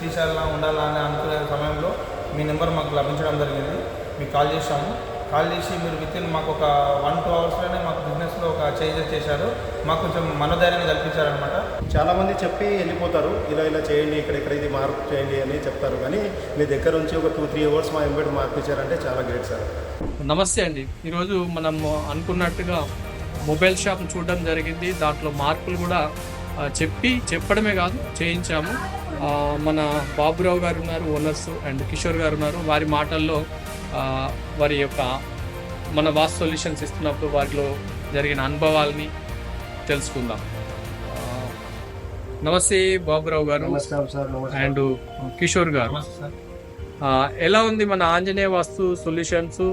తీసేయాలా ఉండాలా అని అనుకునే సమయంలో మీ నెంబర్ మాకు లభించడం జరిగింది. మీకు కాల్ చేశాము. కాల్ చేసి మీరు విత్ ఇన్ మాకు ఒక వన్ టూ అవర్స్లోనే మాకు బిజినెస్లో ఒక చేంజెస్ చేశారు. మాకు కొంచెం మనోధైర్యాన్ని కల్పించారనమాట చాలా మంది చెప్పి వెళ్ళిపోతారు. ఇలా ఇలా చేయండి ఇక్కడ ఇక్కడ ఇది మార్పు చేయండి అని చెప్తారు. కానీ మీ దగ్గర నుంచి ఒక టూ త్రీ అవర్స్ మా ఎంబెడ్ మార్పించారంటే చాలా గ్రేట్ సార్. నమస్తే అండి. ఈరోజు మనం అనుకున్నట్టుగా మొబైల్ షాప్ చూడడం జరిగింది. దాంట్లో మార్పులు కూడా చెప్పి చెప్పడమే కాదు చేయించాము. మన బాబురావు గారు ఉన్నారు ఓనర్స్ అండ్ కిషోర్ గారు ఉన్నారు. వారి మాటల్లో వారి యొక్క మన వాస్ సొల్యూషన్స్ ఇస్తున్నప్పుడు వారిలో జరిగిన అనుభవాల్ని తెలుసుకుందాం. నమస్తే బాబురావు గారు అండ్ కిషోర్ గారు. ఎలా ఉంది మన ఆంజనేయ వాస్తు సొల్యూషన్స్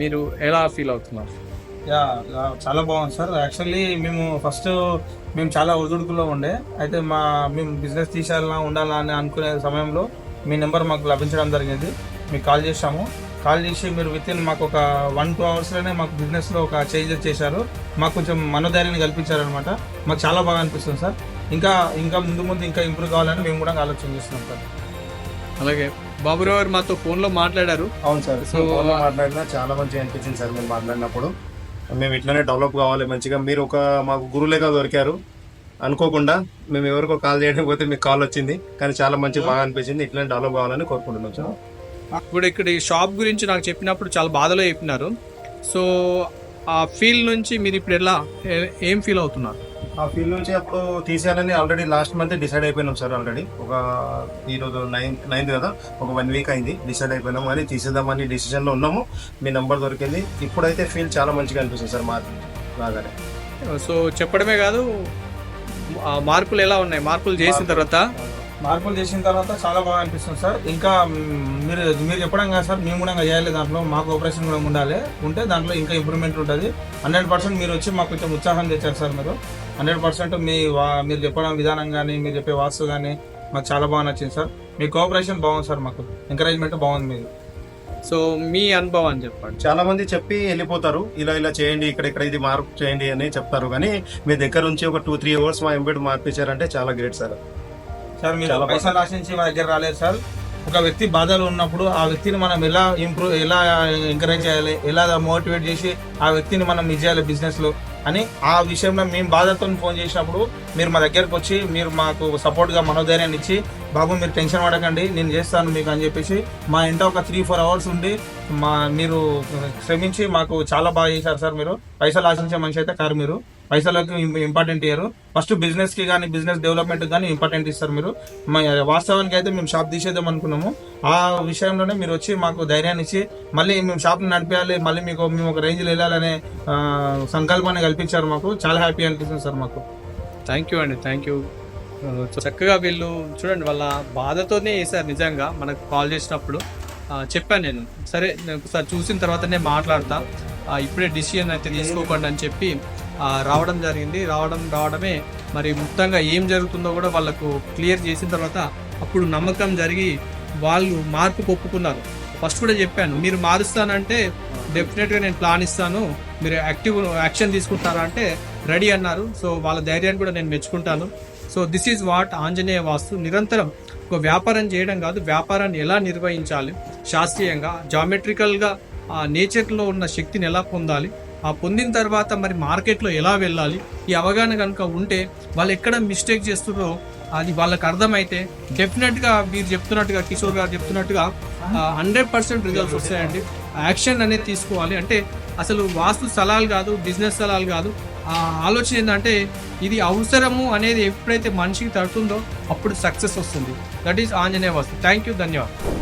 మీరు ఎలా ఫీల్ అవుతున్నారు? యా చాలా బాగుంది సార్. యాక్చువల్లీ మేము ఫస్ట్ మేము చాలా ఒడిదుడుకులో ఉండే. అయితే మా మేము బిజినెస్ తీసేయాలా ఉండాలా అని అనుకునే సమయంలో మీ నెంబర్ మాకు లభించడం జరిగింది. మీకు కాల్ చేశాము. కాల్ చేసి మీరు విత్ ఇన్ మాకు ఒక వన్ టూ అవర్స్లోనే మాకు బిజినెస్లో ఒక చేంజెస్ చేశారు. మాకు కొంచెం మనోధైర్యాన్ని కల్పించారనమాట మాకు చాలా బాగా అనిపిస్తుంది సార్. ఇంకా ఇంకా ముందు ముందు ఇంకా ఇంప్రూవ్ కావాలని మేము కూడా ఆలోచన చేస్తున్నాం సార్. అలాగే బాబురావు గారు మాతో ఫోన్లో మాట్లాడారు. అవును సార్ సో, సో ఫోన్లో మాట్లాడినా చాలా మంచిగా అనిపించింది సార్ మీరు మాట్లాడినప్పుడు. మేము ఇట్లానే డెవలప్ కావాలి. మంచిగా మీరు ఒక మాకు గురువులేగా దొరికారు. అనుకోకుండా మేము ఎవరికో కాల్ చేయడం పోతే మీకు కాల్ వచ్చింది. కానీ చాలా మంచి బాగా అనిపించింది. ఇట్లనే డెవలప్ కావాలని కోరుకుంటున్నాం సార్. ఇప్పుడు ఇక్కడ ఈ షాప్ గురించి నాకు చెప్పినప్పుడు చాలా బాధలో చెప్పినారు. సో ఆ ఫీల్ నుంచి మీరు ఇప్పుడు ఎలా ఏం ఫీల్ అవుతున్నారు? ఆ ఫీల్డ్ నుంచి అప్పుడు తీసేయాలని ఆల్రెడీ లాస్ట్ మంత్ డిసైడ్ అయిపోయినాం సార్ ఆల్రెడీ ఒక ఈరోజు నైన్త్ నైన్త్ కదా ఒక వన్ వీక్ అయింది డిసైడ్ అయిపోయినాం. కానీ తీసేద్దామని డిసిషన్లో ఉన్నాము. మీ నెంబర్ దొరికింది. ఇప్పుడైతే ఫీల్ చాలా మంచిగా అనిపిస్తుంది సార్ మా రాగానే సో చెప్పడమే కాదు మార్పులు ఎలా ఉన్నాయి? మార్పులు చేసిన తర్వాత? మార్పులు చేసిన తర్వాత చాలా బాగా అనిపిస్తుంది సార్. ఇంకా మీరు మీరు చెప్పడం కాదు సార్ మేము కూడా చేయాలి దాంట్లో. మాకు ఆపరేషన్ కూడా ఉండాలి. ఉంటే దాంట్లో ఇంకా ఇంప్రూవ్మెంట్ ఉంటుంది. హండ్రెడ్ పర్సెంట్ మీరు వచ్చి మాకు కొంచెం ఉత్సాహం తెచ్చారు సార్ మీరు. హండ్రెడ్ పర్సెంట్ మీ వా- మీరు చెప్పడం విధానం కానీ మీరు చెప్పే వాస్తు కానీ మాకు చాలా బాగా నచ్చింది సార్. మీ కోఆపరేషన్ బాగుంది సార్ మాకు. ఎంకరేజ్మెంట్ బాగుంది మీది. సో మీ అనుభవాన్ని చెప్పండి. చాలా మంది చెప్పి వెళ్ళిపోతారు. ఇలా ఇలా చేయండి ఇక్కడ ఇక్కడ ఇది మార్పు చేయండి అని చెప్తారు. కానీ మీ దగ్గర నుంచి ఒక టూ త్రీ అవర్స్ మా ఎంబెడ్ మార్పించారంటే చాలా గ్రేట్ సార్. సార్ మీరు చాలా పైసలు ఆశించి మా దగ్గర రాలేదు సార్. ఒక వ్యక్తి బాధలు ఉన్నప్పుడు ఆ వ్యక్తిని మనం ఎలా ఇంప్రూవ్ ఎలా ఎంకరేజ్ చేయాలి ఎలా మోటివేట్ చేసి ఆ వ్యక్తిని మనం ఇది చేయాలి బిజినెస్లో? అని ఆ విషయంలో మేము బాధతో ఫోన్ చేసినప్పుడు మీరు మా దగ్గరకు వచ్చి మీరు మాకు సపోర్ట్గా మనోధైర్యాన్ని ఇచ్చి బాబు మీరు టెన్షన్ పడకండి నేను చేస్తాను మీకు అని చెప్పేసి మా ఇంట ఒక త్రీ ఫోర్ అవర్స్ ఉండి మా మీరు శ్రమించి మాకు చాలా బాగా చేశారు సార్ మీరు. పైసలు ఆశించే మనిషి అయితే కారు మీరు. పైసలకు ఇంపార్టెంట్ ఇయ్యారు. ఫస్ట్ బిజినెస్కి కానీ బిజినెస్ డెవలప్మెంట్ కానీ ఇంపార్టెంట్ ఇస్తారు మీరు. వాస్తవానికి అయితే మేము షాప్ తీసేద్దాం అనుకున్నాము. ఆ విషయంలోనే మీరు వచ్చి మాకు ధైర్యాన్ని ఇచ్చి మళ్ళీ మేము షాప్ నడిపేయాలి మళ్ళీ మీకు మేము ఒక రేంజ్లో వెళ్ళాలనే సంకల్పాన్ని కల్పించారు మాకు. చాలా హ్యాపీ అనిపిస్తుంది సార్ మాకు. థ్యాంక్ యూ అండి థ్యాంక్ యూ చక్కగా వీళ్ళు చూడండి వాళ్ళ బాధతోనే వేసారు నిజంగా. మనకు కాల్ చేసినప్పుడు. చెప్పాను నేను. సరే నేను ఒకసారి చూసిన తర్వాతనే మాట్లాడతా. ఇప్పుడే డిసిషన్ అయితే తీసుకోకండి అని చెప్పి రావడం జరిగింది. రావడం రావడమే మరి మొత్తంగా ఏం జరుగుతుందో కూడా వాళ్ళకు క్లియర్ చేసిన తర్వాత అప్పుడు నమ్మకం జరిగి వాళ్ళు మార్పు ఒప్పుకున్నారు ఫస్ట్ కూడా చెప్పాను మీరు మారుస్తానంటే డెఫినెట్గా నేను ప్లాన్ ఇస్తాను. మీరు యాక్టివ్ యాక్షన్ తీసుకుంటారా అంటే రెడీ అన్నారు. సో వాళ్ళ ధైర్యాన్ని కూడా నేను మెచ్చుకుంటాను. So this is what Anjaneya Vastu. నిరంతరం ఒక వ్యాపారం చేయడం కాదు వ్యాపారాన్ని ఎలా నిర్వహించాలి శాస్త్రీయంగా జామెట్రికల్గా ఆ నేచర్లో ఉన్న శక్తిని ఎలా పొందాలి ఆ పొందిన తర్వాత మరి మార్కెట్లో ఎలా వెళ్ళాలి ఈ అవగాహన కనుక ఉంటే వాళ్ళు ఎక్కడ మిస్టేక్ చేస్తున్నారో అది వాళ్ళకి అర్థమైతే డెఫినెట్గా మీరు చెప్తున్నట్టుగా కిషోర్ గారు చెప్తున్నట్టుగా హండ్రెడ్ పర్సెంట్ రిజల్ట్స్ వస్తాయండి. యాక్షన్ అనేది తీసుకోవాలి. అంటే అసలు వాస్తు స్థలాలు కాదు బిజినెస్ స్థలాలు కాదు ఆలోచన ఏంటంటే ఇది అవసరము అనేది ఎప్పుడైతే మనిషికి తడుతుందో అప్పుడు సక్సెస్ వస్తుంది. దట్ ఈస్ ఆంజనేయ వస్తుంది థ్యాంక్ యూ ధన్యవాదాలు.